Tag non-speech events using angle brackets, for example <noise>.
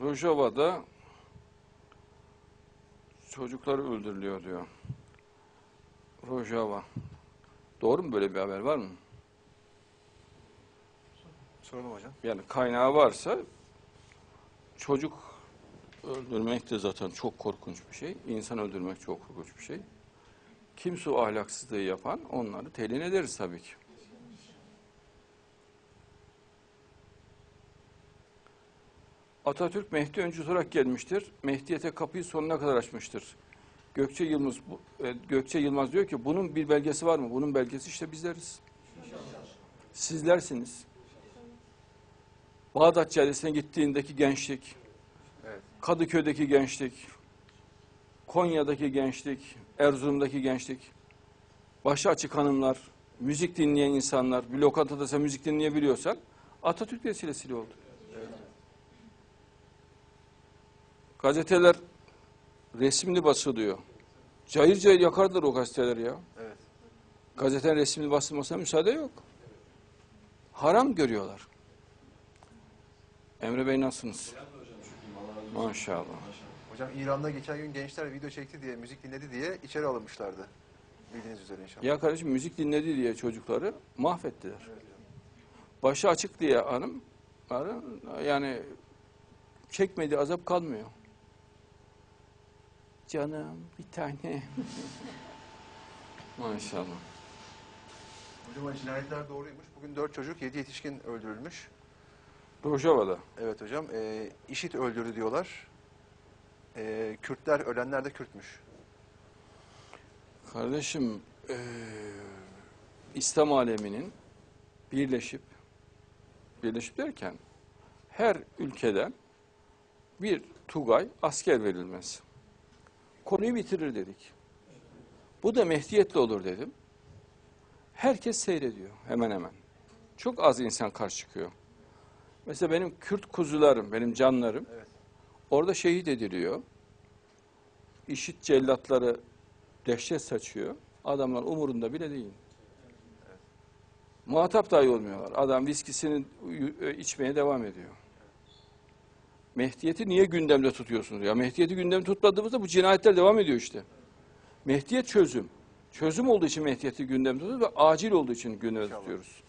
Rojava'da çocuklar öldürülüyor diyor. Rojava. Doğru mu böyle bir haber var mı? Soralım hocam. Yani kaynağı varsa çocuk öldürmek de zaten çok korkunç bir şey. İnsan öldürmek çok korkunç bir şey. Kimse o ahlaksızlığı yapan onları telin ederiz tabii ki. Atatürk Mehdi öncüsü olarak gelmiştir. Mehdiyete kapıyı sonuna kadar açmıştır. Gökçe Yılmaz, e, Gökçe Yılmaz diyor ki bunun bir belgesi var mı? Bunun belgesi işte bizleriz. Sizlersiniz. Bağdat Caddesi'ne gittiğindeki gençlik, Evet. Kadıköy'deki gençlik, Konya'daki gençlik, Erzurum'daki gençlik, başı açık hanımlar, müzik dinleyen insanlar, bir lokantada sen müzik dinleyebiliyorsan Atatürk vesilesiyle oldu. Gazeteler resimli basılıyor. Cayır cayır yakardılar o gazeteleri ya. Evet. Gazetenin resmini basılmasına müsaade yok. Haram görüyorlar. Emre Bey nasılsınız? Maşallah. Hocam İran'da geçen gün gençler video çekti diye, müzik dinledi diye içeri alınmışlardı. Bildiğiniz üzere inşallah. Ya kardeşim müzik dinledi diye çocukları mahvettiler. Evet. Başı açık diye hanım yani çekmediği azap kalmıyor. Canım bir tane. <laughs> Maşallah. Hocam cinayetler doğruymuş. Bugün 4 çocuk, 7 yetişkin öldürülmüş. Rojava'da. Evet hocam. E, IŞİD öldürdü diyorlar. E, Kürtler, ölenler de Kürtmüş. Kardeşim eee, İslam aleminin birleşip birleşip derken her ülkeden bir Tugay asker verilmez. Konuyu bitirir dedik. Bu da Mehdiyetle olur dedim. Herkes seyrediyor hemen hemen. Çok az insan karşı çıkıyor. Mesela benim Kürt kuzularım, benim canlarım Evet. orada şehit ediliyor. İşit cellatları dehşet saçıyor. Adamlar umurunda bile değil. Muhatap dahi olmuyorlar. Adam viskisini e, içmeye devam ediyor. Mehdiyeti niye gündemde tutuyorsunuz? Ya Mehdiyeti gündemde tutmadığımızda bu cinayetler devam ediyor işte. Mehdiyet çözüm. Çözüm olduğu için Mehdiyeti gündemde tutuyoruz ve acil olduğu için gündemde tutuyoruz.